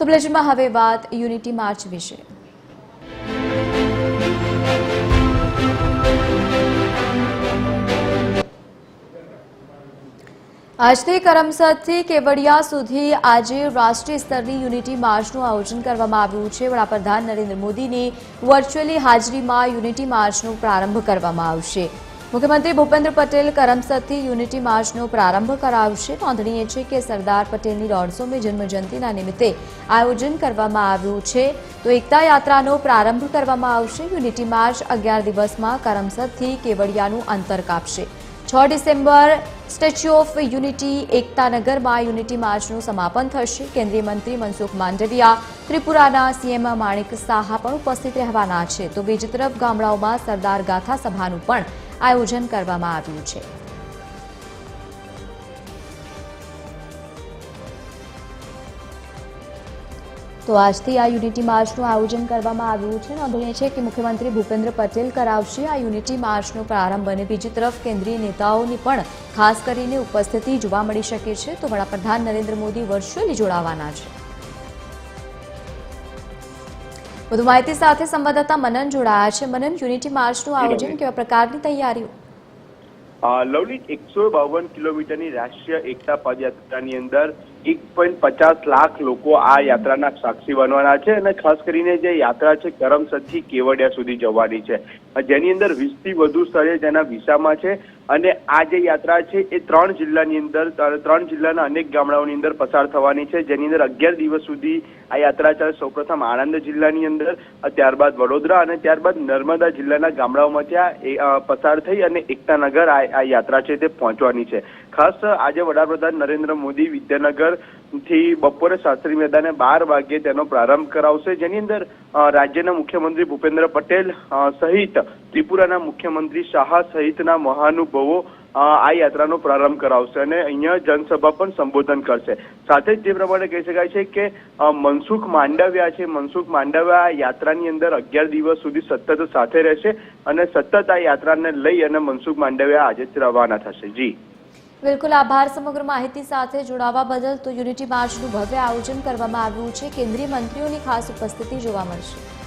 તો બ્લેજમાં હવે વાત યુનિટી માર્ચ વિશે. આજથી કરમસદથી કેવડિયા સુધી આજે રાષ્ટ્રીય સ્તરની યુનિટી માર્ચનું આયોજન કરવામાં આવ્યું છે. વડાપ્રધાન નરેન્દ્ર મોદીની વર્ચ્યુઅલી હાજરીમાં યુનિટી માર્ચનો પ્રારંભ કરવામાં આવશે. મુખ્યમંત્રી ભૂપેન્દ્ર પટેલ કરમસદથી યુનિટી માર્ચનો પ્રારંભ કરાવશે. નોંધનીય છે કે સરદાર પટેલની દોઢસોમી જન્મજયંતિના નિમિત્તે આયોજન કરવામાં આવ્યું છે. તો એકતા યાત્રાનો પ્રારંભ કરવામાં આવશે. યુનિટી માર્ચ અગિયાર દિવસમાં કરમસદથી કેવડિયાનું અંતર કાપશે. છ ડિસેમ્બર સ્ટેચ્યુ ઓફ યુનિટી એકતાનગરમાં યુનિટી માર્ચનું સમાપન થશે. કેન્દ્રીય મંત્રી મનસુખ માંડવિયા ત્રિપુરાના સીએમ માણિક સાહા પણ ઉપસ્થિત રહેવાના છે. તો બીજી તરફ ગામડાઓમાં સરદાર ગાથા સભાનું પણ આયોજન કરવામાં આવ્યું છે. તો આજથી આ યુનિટી માર્ચનું આયોજન કરવામાં આવ્યું છે. નોંધનીય છે કે મુખ્યમંત્રી ભૂપેન્દ્ર પટેલ કરાવશે આ યુનિટી માર્ચનો પ્રારંભ અને બીજી તરફ કેન્દ્રીય નેતાઓની પણ ખાસ કરીને ઉપસ્થિતિ જોવા મળી શકે છે. તો વડાપ્રધાન નરેન્દ્ર મોદી વર્ચ્યુઅલી જોડાવાના છે. વધુ માહિતી સાથે સંવાદદાતા મનન જોડાયા છે. મનન, યુનિટી માર્ચનું આયોજન કેવા પ્રકારની તૈયારીઓ? લવલી એકસો બાવન કિલોમીટરની રાષ્ટ્રીય એકતા પદયાત્રાની અંદર એક પોઈન્ટ પચાસ લાખ લોકો આ યાત્રાના સાક્ષી બનવાના છે અને ખાસ કરીને જે યાત્રા છે કરમસદથી કેવડિયા સુધી જવાની છે. જેની અંદર વીસથી વધુ સ્થળે જેના વિસામાં છે અને આ જે યાત્રા છે એ ત્રણ જિલ્લાની અંદર, ત્રણ જિલ્લાના અનેક ગામડાઓની અંદર પસાર થવાની છે. જેની અંદર અગિયાર દિવસ સુધી આ યાત્રા ચાલે સૌપ્રથમ આણંદ જિલ્લાની અંદર, ત્યારબાદ વડોદરા અને ત્યારબાદ નર્મદા જિલ્લાના ગામડાઓમાંથી આ પસાર થઈ અને એકતાનગર આ યાત્રા છે તે પહોંચવાની છે. ખાસ આજે વડાપ્રધાન નરેન્દ્ર મોદી વિદ્યાનગરથી બપોરે શાસ્ત્રી મેદાને બાર વાગ્યે તેનો પ્રારંભ કરાવશે. જેની અંદર રાજ્યના મુખ્યમંત્રી ભૂપેન્દ્ર પટેલ સહિત ત્રિપુરાના મુખ્યમંત્રી શાહ સહિતના મહાનુભાવો આ યાત્રાનો પ્રારંભ કરાવશે અને અહીંયા જનસભા પણ સંબોધન કરશે. સાથે જ જે પ્રમાણે કહી શકાય છે કે મનસુખ માંડવિયા છે. મનસુખ માંડવિયા આ યાત્રાની અંદર અગિયાર દિવસ સુધી સતત સાથે રહેશે અને સતત આ યાત્રાને લઈ અને મનસુખ માંડવિયા આજે જ રવાના થશે. જી. બિલકુલ આભાર સમગ્ર માહિતી સાથે જોડાવા બદલ તો યુનિટી માર્ચનું ભવ્ય આયોજન કરવામાં આવ્યું છે. કેન્દ્રીય મંત્રીઓની ખાસ ઉપસ્થિતિ જોવા મળશે.